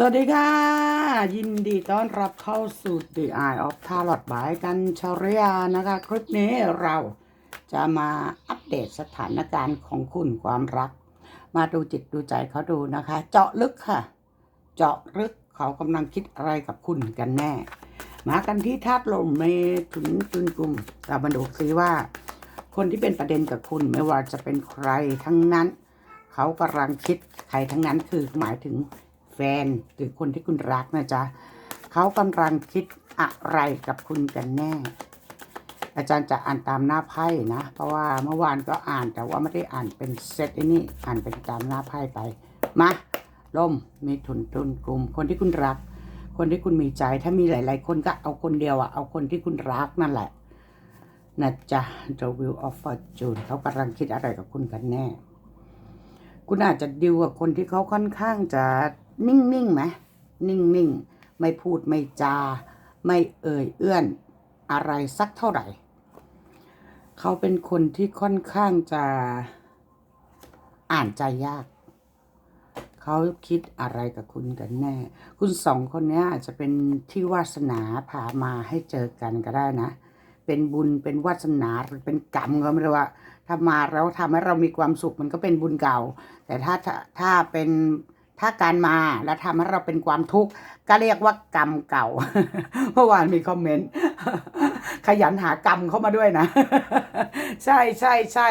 สวัสดีค่ะ ยินดีต้อนรับเข้าสู่ The Eye of Tarot บายกันชาริยานะคะ คลิปนี้เราจะมาอัปเดตสถานการณ์ของคุณความรัก มาดูจิตดูใจเขาดูนะคะ เจาะลึกค่ะ เจาะลึกเขากำลังคิดอะไรกับคุณกันแน่ มากันที่ธาตุลมเมถุนตุนกลุ่มเรามาดูซิว่า คนที่เป็นประเด็นกับคุณไม่ว่าจะเป็นใครทั้งนั้น เขากำลังคิดใครทั้งนั้นคือหมายถึง ฟนหรือคนที่คุณรักนะจ๊ะเขากำลังคิดอะไรกับคุณกันแน่ อาจารย์จะอ่านตามหน้าไพ่นะ เพราะว่าเมื่อวานก็อ่านแต่ว่าไม่ได้อ่านเป็นเซตไอ้นี่อ่านเป็นตามหน้าไพ่ไปมาลมมีถุนตุนกลุ่ม คนที่คุณรัก คนที่คุณมีใจถ้ามีหลาย ๆ คนก็เอาคนเดียวอะเอาคนที่คุณรักนั่นแหละนะจ๊ะ The Wheel of Fortune เขากำลังคิดอะไรกับคุณกันแน่ คุณอาจจะดิวกับคนที่เขาค่อนข้างจะ นิ่งๆไหมนิ่งๆ ไม่พูดไม่จา ไม่เอ่ยเอื้อนอะไรสักเท่าไหร่ เขาเป็นคนที่ค่อนข้างจะอ่านใจยาก เขาคิดอะไรกับคุณกันแน่ คุณสองคนนี้อาจจะเป็นที่วาสนาพามาให้เจอกันก็ได้นะ เป็นบุญเป็นวาสนาหรือเป็นกรรมก็ไม่รู้ว่าถ้ามาแล้วทำให้เรามีความสุขมันก็เป็นบุญเก่า แต่ถ้าถ้าถ้าเป็น ถ้าการมาแล้วทำให้เราเป็นความทุกข์ก็เรียกว่ากรรมเก่าเมื่อวานมีคอมเมนต์ขยันหากรรมเข้ามาด้วยนะ ใช่ใช่ใช่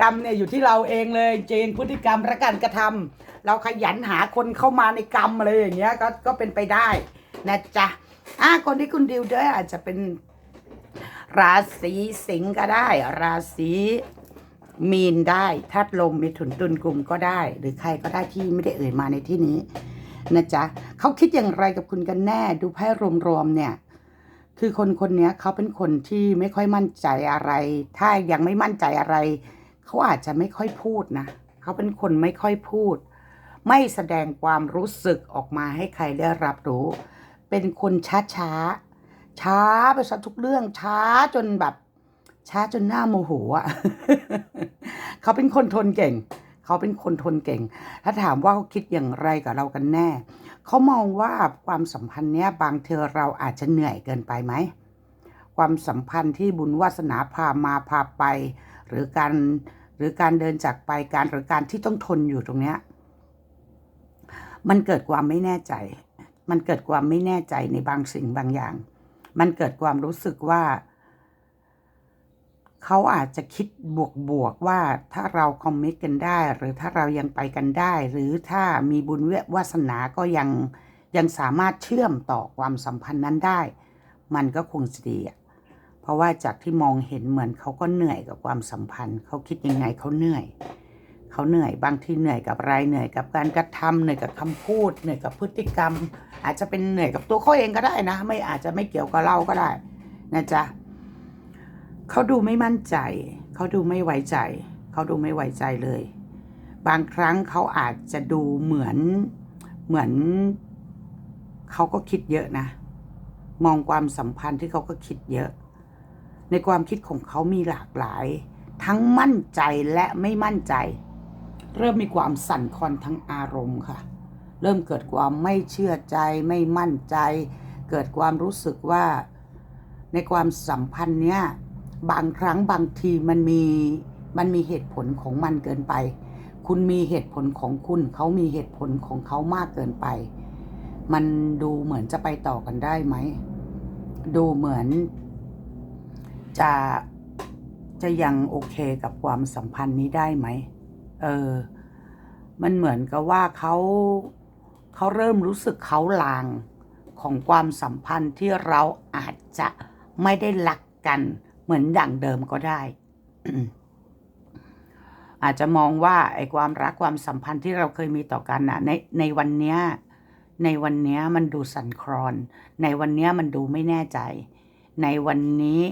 กรรมเนี่ยอยู่ที่เราเองเลยจริงพฤติกรรมและการกระทำเราขยันหาคนเข้ามาในกรรมอะไรอย่างเงี้ยก็ก็เป็นไปได้นะจ๊ะอะคนที่คุณดิวด้วยอาจจะเป็นราศีสิงห์ก็ได้ ราศี มีนได้ทัดลมมีถุนตุนกลุ่มก็ได้ หรือใครก็ได้ที่ไม่ได้เอ่ยมาในที่นี้นะจ๊ะเขาคิดอย่างไรกับคุณกันแน่ดูไพ่รวมๆเนี่ย คือคนคนนี้เขาเป็นคนที่ไม่ค่อยมั่นใจอะไร ถ้ายังไม่มั่นใจอะไรเขาอาจจะไม่ค่อยพูดนะเขาเป็นคนไม่ค่อยพูด ไม่แสดงความรู้สึกออกมาให้ใครได้รับรู้ เป็นคนช้าช้าช้าไปซะทุกเรื่องช้าจนแบบ ช้าจนหน้าโมโหอะเขาเป็นคนทนเก่ง เขาเป็นคนทนเก่ง ถ้าถามว่าเขาคิดอย่างไรกับเรากันแน่ เขามองว่าความสัมพันธ์เนี้ยบางเทอเราอาจจะเหนื่อยเกินไปไหม ความสัมพันธ์ที่บุญวาสนาพามาพาไป หรือการหรือการเดินจากไปการหรือการที่ต้องทนอยู่ตรงเนี้ยมันเกิดความไม่แน่ใจ มันเกิดความไม่แน่ใจในบางสิ่งบางอย่าง มันเกิดความรู้สึกว่า เขาอาจจะคิดบวกบวกๆว่าถ้าเราคอมมิตกันได้ หรือถ้าเรายังไปกันได้ หรือถ้ามีบุญเววาสนาก็ยังยังสามารถเชื่อมต่อความสัมพันธ์นั้นได้ มันก็คงจะดีอะเพราะว่าจากที่มองเห็นเหมือนเขาก็เหนื่อยกับความสัมพันธ์ เขาคิดยังไงเขาเหนื่อย เขาเหนื่อยบางทีเหนื่อยกับอะไรเหนื่อยกับการกระทำเหนื่อยกับคำพูด เหนื่อยกับพฤติกรรม อาจจะเป็นเหนื่อยกับตัวเขาเองก็ได้นะ ไม่อาจจะไม่เกี่ยวกับเราก็ได้นะจ๊ะ เขาดูไม่มั่นใจ เขาดูไม่ไว้ใจ เขาดูไม่ไว้ใจเลย บางครั้งเขาอาจจะดูเหมือนเหมือนเขาก็คิดเยอะนะ มองความสัมพันธ์ที่เขาก็คิดเยอะ ในความคิดของเขามีหลากหลาย ทั้งมั่นใจและไม่มั่นใจ เริ่มมีความสั่นคลอนทั้งอารมณ์ค่ะ เริ่มเกิดความไม่เชื่อใจไม่มั่นใจ เกิดความรู้สึกว่า ในความสัมพันธ์เนี้ย บางครั้งบางทีมันมีมันมีเหตุผลของมันเกินไป คุณมีเหตุผลของคุณ เขามีเหตุผลของเขามากเกินไป มันดูเหมือนจะไปต่อกันได้ไหม ดูเหมือน จะจะยังโอเคกับความสัมพันธ์นี้ได้ไหม เออ มันเหมือนกับว่าเขาเขาเริ่มรู้สึกเขาลางของความสัมพันธ์ที่เราอาจจะไม่ได้รักกัน เหมือนอย่างเดิมก็ได้ อาจจะมองว่าไอ้ความรักความสัมพันธ์ที่เราเคยมีต่อกันน่ะในในวันเนี้ยในวันเนี้ยมันดูสั่นคลอน ในวันเนี้ยมันดูไม่แน่ใจ ในวันนี้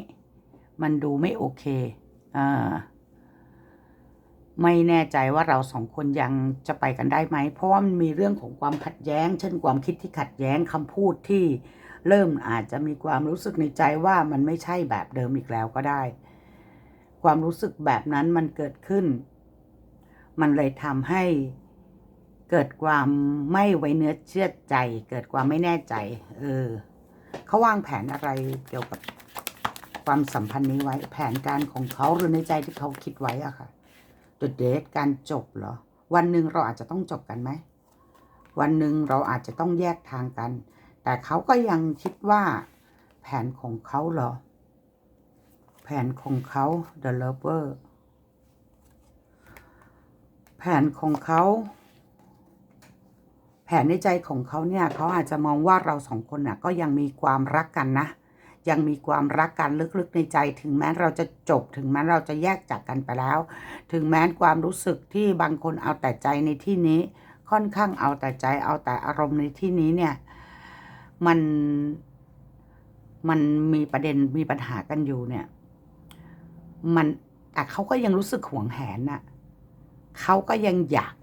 มันดูไม่โอเคอไม่แน่ใจว่าเราสองคนยังจะไปกันได้ไหม เพราะว่ามันมีเรื่องของความขัดแย้ง เช่นความคิดที่ขัดแย้งคำพูดที่ เริ่มอาจจะมีความรู้สึกในใจว่ามันไม่ใช่แบบเดิมอีกแล้วก็ได้ ความรู้สึกแบบนั้นมันเกิดขึ้น มันเลยทำให้เกิดความไม่ไว้เนื้อเชื่อใจ เกิดความไม่แน่ใจ เออเขาวางแผนอะไรเกี่ยวกับความสัมพันธ์นี้ไว้ แผนการของเขาหรือในใจที่เขาคิดไว้อะค่ะ The date การจบเหรอ วันหนึ่งเราอาจจะต้องจบกันไหมวันหนึ่งเราอาจจะต้องแยกทางกัน แต่เขาก็ยังคิดว่า แผนของเขาเหรอ แผนของเขา The Lover แผนของเขา แผนในใจของเขาเนี่ยเขาอาจจะมองว่าเราสองคนน่ะ ก็ยังมีความรักกันนะยังมีความรักกันลึกๆในใจ ถึงแม้เราจะจบถึงแม้เราจะแยกจากกันไปแล้ว ถึงแม้ความรู้สึกที่บางคนเอาแต่ใจในที่นี้ ค่อนข้างเอาแต่ใจเอาแต่อารมณ์ในที่นี้เนี่ย มันมันมีประเด็นมีปัญหากันอยู่เนี่ย มันแต่เขาก็ยังรู้สึกหวงแหนน่ะเขาก็ยังอยาก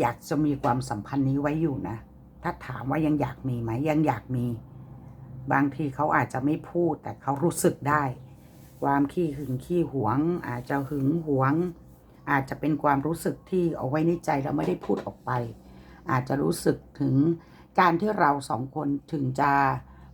อยากจะมีความสัมพันธ์นี้ไว้อยู่นะ ถ้าถามว่ายังอยากมีไหมยังอยากมี บางทีเขาอาจจะไม่พูด แต่เขารู้สึกได้ ความขี้หึงขี้หวง อาจจะหึงหวง อาจจะเป็นความรู้สึกที่เอาไว้ในใจแล้วไม่ได้พูดออกไป อาจจะรู้สึกถึง การที่เราสองคนถึงจะ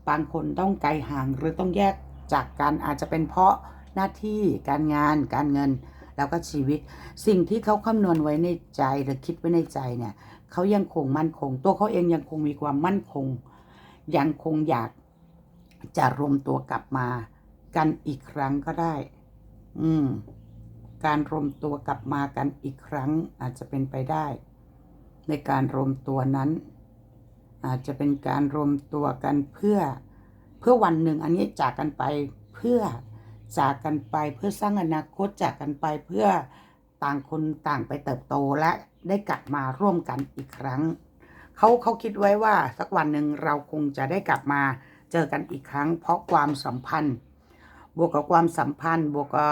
บางคนต้องไกลห่างหรือต้องแยกจากกันอาจจะเป็นเพราะหน้าที่การงานการเงินแล้วก็ชีวิต สิ่งที่เขาคำนวณไว้ในใจหรือคิดไว้ในใจเนี่ยเขายังคงมั่นคง ตัวเขาเองยังคงมีความมั่นคง ยังคงอยากจะรวมตัวกลับมากันอีกครั้งก็ได้ อืม การรวมตัวกลับมากันอีกครั้งอาจจะเป็นไปได้ ในการรวมตัวนั้น อาจจะเป็นการรวมตัวกันเพื่อเพื่อวันหนึ่งอันนี้จากกันไปเพื่อจากกันไปเพื่อสร้างอนาคตจากกันไปเพื่อต่างคนต่างไปเติบโตและได้กลับมาร่วมกันอีกครั้งเขาเขาคิดไว้ว่าสักวันหนึ่งเราคงจะได้กลับมาเจอกันอีกครั้ง เพราะความสัมพันธ์ บวกกับความสัมพันธ์ บวกกับ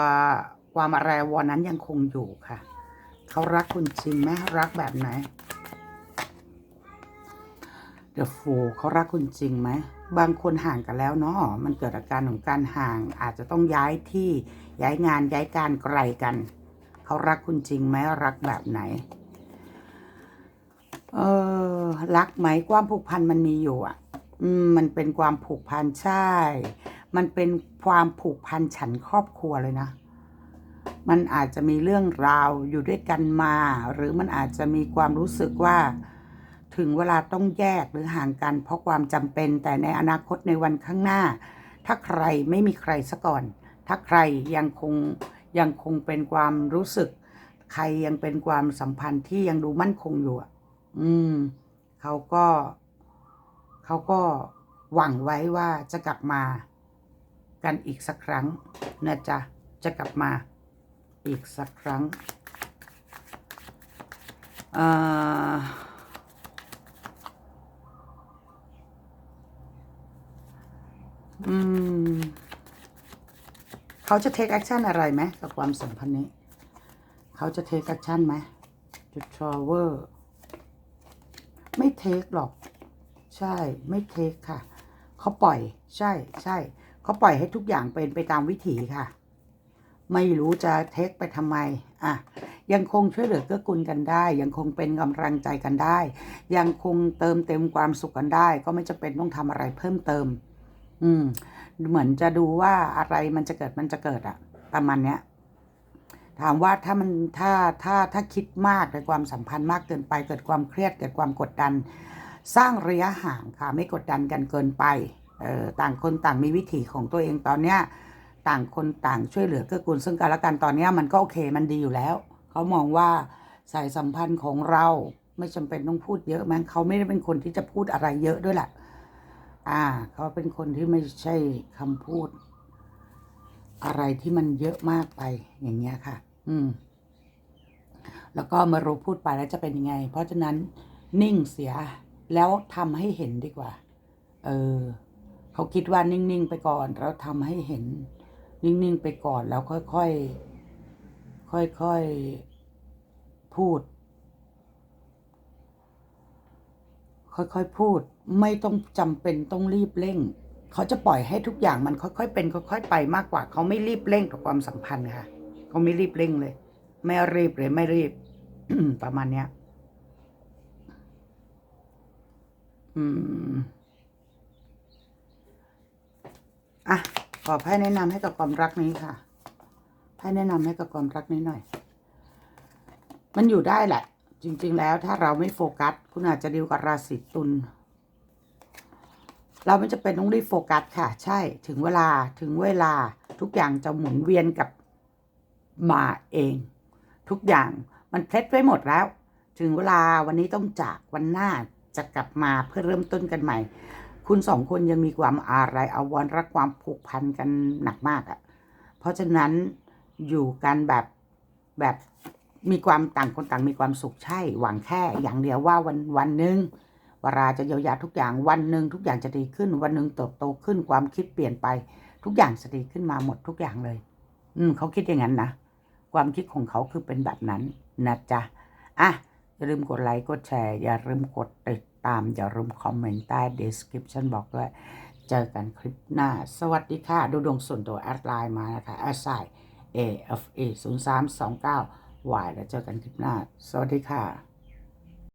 ความอะไรวันนั้นยังคงอยู่ค่ะ เขารักคุณจริงไหมรักแบบไหน The Fool เขารักคุณจริงไหม บางคนห่างกันแล้วเนาะมันเกิดอาการของการห่าง อาจจะต้องย้ายที่ย้ายงานย้ายการไกลกัน เขารักคุณจริงไหมรักแบบไหน เออรักไหมความผูกพันมันมีอยู่อะ อืมมันเป็นความผูกพันใช่ มันเป็นความผูกพันฉันครอบครัวเลยนะมันอาจจะมีเรื่องราวอยู่ด้วยกันมา หรือมันอาจจะมีความรู้สึกว่า ถึงเวลาต้องแยกหรือห่างกันเพราะความจำเป็น แต่ในอนาคตในวันข้างหน้า ถ้าใครไม่มีใครซะก่อน ถ้าใครยังคงยังคงเป็นความรู้สึก ใครยังเป็นความสัมพันธ์ที่ยังดูมั่นคงอยู่อะอืมเขาก็เขาก็หวังไว้ว่าจะกลับมากันอีกสักครั้งนะจ๊ะจะกลับมาอีกสักครั้งอ่อ อืม เขาจะเทคแอคชั่นอะไรไหมกับความสัมพันธ์นี้ เขาจะเทคแอคชั่นไหมจุดทรเวอร์ไม่เทคหรอก ใช่ ไม่เทคค่ะ เขาปล่อย ใช่ ใช่ เขาปล่อยให้ทุกอย่างเป็นไปตามวิถีค่ะ ไม่รู้จะเทคไปทำไม อะ ยังคงช่วยเหลือเกื้อกูลกันได้ ยังคงเป็นกำลังใจกันได้ ยังคงเติมเต็มความสุขกันได้ ก็ไม่จำเป็นต้องทำอะไรเพิ่มเติม อืม เหมือนจะดูว่าอะไรมันจะเกิดมันจะเกิดอะประมาณเนี้ย ถามว่าถ้ามันถ้าถ้าถ้าคิดมากในความสัมพันธ์มากเกินไป เกิดความเครียดเกิดความกดดัน สร้างระยะห่างค่ะ ไม่กดดันกันเกินไปเออต่างคนต่างมีวิถีของตัวเองตอนเนี้ย ต่างคนต่างช่วยเหลือเกื้อกูลซึ่งกันและกันตอนเนี้ยมันก็โอเคมันดีอยู่แล้วเขามองว่าสายสัมพันธ์ของเราไม่จำเป็นต้องพูดเยอะมั้งเขาไม่ได้เป็นคนที่จะพูดอะไรเยอะด้วยแหละ อ่า เขาเป็นคนที่ไม่ใช่คำพูด อะไรที่มันเยอะมากไปอย่างเงี้ยค่ะ อืม แล้วก็มารู้พูดไปแล้วจะเป็นยังไง เพราะฉะนั้นนิ่งเสียแล้วทำให้เห็นดีกว่า เออ เขาคิดว่านิ่งๆไปก่อนแล้วทำให้เห็น นิ่งๆไปก่อนแล้วค่อยๆค่อยๆพูด ค่อยๆพูด ไม่ต้องจำเป็นต้องรีบเร่ง เขาจะปล่อยให้ทุกอย่างมันค่อยๆ เป็นค่อยๆไปมากกว่า เขาไม่รีบเร่งกับความสัมพันธ์ค่ะเขาไม่รีบเร่งเลย ไม่รีบเลยไม่รีบประมาณเนี้ย อืมอะขอไพ่แนะนำให้กับความรักนี้ค่ะไพ่แนะนำให้กับความรักนี้หน่อย มันอยู่ได้แหละ จริง ๆ แล้วถ้าเราไม่โฟกัส คุณอาจจะดีลกับราศีตุล เราไม่จะเป็นต้องรีบโฟกัสค่ะ ใช่ถึงเวลาถึงเวลาทุกอย่างจะหมุนเวียนกับมาเอง ทุกอย่างมันเคล็ดไว้หมดแล้ว ถึงเวลาวันนี้ต้องจากวันหน้าจะกลับมาเพื่อเริ่มต้นกันใหม่ คุณสองคนยังมีความอะไรอาวรณ์รักความผูกพันกันหนักมากอะ่ะ เพราะฉะนั้นอยู่กันแบบแบบมีความต่างคนต่างมีความสุขใช่ หวังแค่อย่างเดียวว่าวันวันหนึ่ง วลาจะเยียวยาทุกอย่างวันหนึ่งทุกอย่างจะดีขึ้น วันหนึ่งเติบโตขึ้นความคิดเปลี่ยนไป ทุกอย่างจะดีขึ้นมาหมดทุกอย่างเลย อืมเขาคิดอย่างนั้นนะความคิดของเขาคือเป็นแบบนั้นนะจ๊ะอะอย่าลืมกดไลค์กดแชร์ อย่าลืมกดติดตาม อย่าลืมคอมเมนต์ใต้ description บอกด้วย เจอกันคลิปหน้า สวัสดีค่ะ ดูดวงส่วนตัวแอดไลน์มานะคะแอดไซ A F A 0 3 2 9 Y แล้วเจอกันคลิปหน้า สวัสดีค่ะ